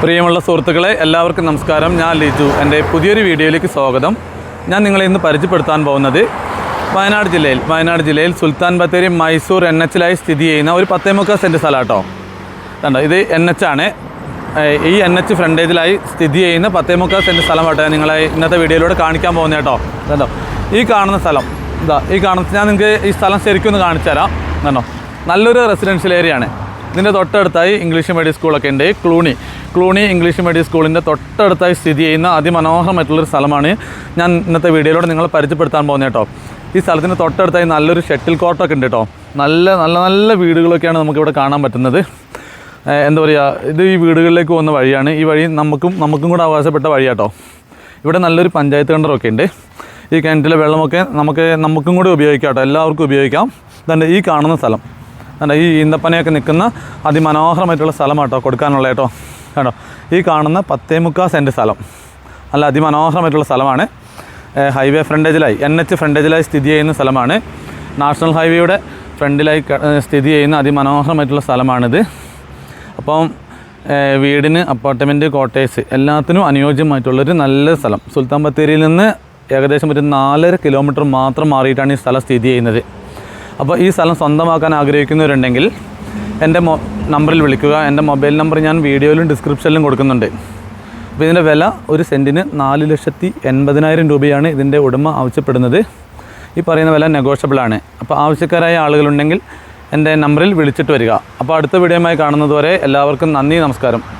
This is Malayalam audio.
പ്രിയമുള്ള സുഹൃത്തുക്കളെ എല്ലാവർക്കും നമസ്കാരം. ഞാൻ ലിജു. എന്റെ പുതിയൊരു വീഡിയോയിലേക്ക് സ്വാഗതം. ഞാൻ നിങ്ങളെ ഇന്ന് പരിചയപ്പെടുത്താൻ പോകുന്നത് വയനാട് ജില്ലയിൽ. വയനാട് ജില്ലയിൽ സുൽത്താൻ ബത്തേരി മൈസൂർ എൻ എച്ചിലായി സ്ഥിതി ചെയ്യുന്ന ഒരു പത്തേമുക്കാൽ സെന്റ് സ്ഥലം കേട്ടോ കണ്ടോ ഇത് എൻ ആണ്. ഈ എൻ എച്ച് ഫ്രണ്ടേജിലായി സ്ഥിതി ചെയ്യുന്ന പത്തേമുക്കാൽ സെന്റ് സ്ഥലമാട്ടോ നിങ്ങളെ ഇന്നത്തെ വീഡിയോയിലൂടെ കാണിക്കാൻ പോകുന്നത് കേട്ടോ. കണ്ടോ ഈ കാണുന്ന സ്ഥലം ഇതാ ഈ കാണുന്ന ഞാൻ നിങ്ങൾക്ക് ഈ സ്ഥലം ശരിക്കും ഒന്ന് കാണിച്ചു തരാം. കണ്ടോ നല്ലൊരു റെസിഡൻഷ്യൽ ഏരിയ ആണ്. ഇതിന്റെ തൊട്ടടുത്തായി ഇംഗ്ലീഷ് മീഡിയം സ്കൂളൊക്കെ ഉണ്ട്. ക്ലൂണി. ക്ലൂണി ഇംഗ്ലീഷ് മീഡിയം സ്കൂളിന്റെ തൊട്ടടുത്തായി സ്ഥിതി ചെയ്യുന്ന അതിമനോഹരമായിട്ടുള്ളൊരു സ്ഥലമാണ്. ഞാൻ ഇന്നത്തെ വീഡിയോയിലൂടെ നിങ്ങളെ പരിചയപ്പെടുത്താൻ പോകുന്നത് കേട്ടോ. ഈ സ്ഥലത്തിന് തൊട്ടടുത്തായി നല്ലൊരു ഷട്ടിൽ കോർട്ടൊക്കെ ഉണ്ട് കേട്ടോ. നല്ല നല്ല നല്ല വീടുകളൊക്കെയാണ് നമുക്കിവിടെ കാണാൻ പറ്റുന്നത്. എന്താ പറയുക ഇത് ഈ വീടുകളിലേക്ക് പോകുന്ന വഴിയാണ്. ഈ വഴി നമുക്കും നമുക്കും കൂടെ അവകാശപ്പെട്ട വഴിയാട്ടോ ഇവിടെ നല്ലൊരു പഞ്ചായത്ത് കിണറൊക്കെ ഉണ്ട്. ഈ കിണറ്റിലെ വെള്ളമൊക്കെ നമുക്ക് നമുക്കും കൂടി ഉപയോഗിക്കാം കേട്ടോ. എല്ലാവർക്കും ഉപയോഗിക്കാം. ഇതുണ്ട് ഈ കാണുന്ന സ്ഥലം. ഈ ഈന്തപ്പനയൊക്കെ നിൽക്കുന്ന അതിമനോഹരമായിട്ടുള്ള സ്ഥലമാട്ടോ കൊടുക്കാനുള്ള കേട്ടോ. കേട്ടോ ഈ കാണുന്ന പത്തേ മുക്കാൽ സെന്റ് സ്ഥലം. നല്ല അതിമനോഹരമായിട്ടുള്ള സ്ഥലമാണ്. ഹൈവേ ഫ്രണ്ടേജിലായി എൻ എച്ച് ഫ്രണ്ടേജിലായി സ്ഥിതി ചെയ്യുന്ന സ്ഥലമാണ്. നാഷണൽ ഹൈവേയുടെ ഫ്രണ്ടിലായി സ്ഥിതി ചെയ്യുന്ന അതിമനോഹരമായിട്ടുള്ള സ്ഥലമാണിത്. അപ്പം വീടിന് അപ്പാർട്ട്മെന്റ് കോട്ടേഴ്സ് എല്ലാത്തിനും അനുയോജ്യമായിട്ടുള്ളൊരു നല്ല സ്ഥലം. സുൽത്താൻ ബത്തേരിയിൽ നിന്ന് ഏകദേശം ഒരു നാലര കിലോമീറ്റർ മാത്രം മാറിയിട്ടാണ് ഈ സ്ഥലം സ്ഥിതി ചെയ്യുന്നത്. അപ്പോൾ ഈ സ്ഥലം സ്വന്തമാക്കാൻ ആഗ്രഹിക്കുന്നവരുണ്ടെങ്കിൽ എന്റെ മൊ നമ്പറിൽ വിളിക്കുക. എന്റെ മൊബൈൽ നമ്പർ ഞാൻ വീഡിയോയിലും ഡിസ്ക്രിപ്ഷനിലും കൊടുക്കുന്നുണ്ട്. അപ്പോൾ ഇതിന്റെ വില ഒരു സെന്റിന് നാല് ലക്ഷത്തി എൺപതിനായിരം രൂപയാണ് ഇതിന്റെ ഉടമ ആവശ്യപ്പെടുന്നത്. ഈ പറയുന്ന വില നെഗോഷ്യബിൾ ആണ്. അപ്പോൾ ആവശ്യക്കാരായ ആളുകളുണ്ടെങ്കിൽ എന്റെ നമ്പറിൽ വിളിച്ചിട്ട് വരിക. അപ്പോൾ അടുത്ത വീഡിയോയുമായി കാണുന്നതുവരെ എല്ലാവർക്കും നന്ദി നമസ്കാരം.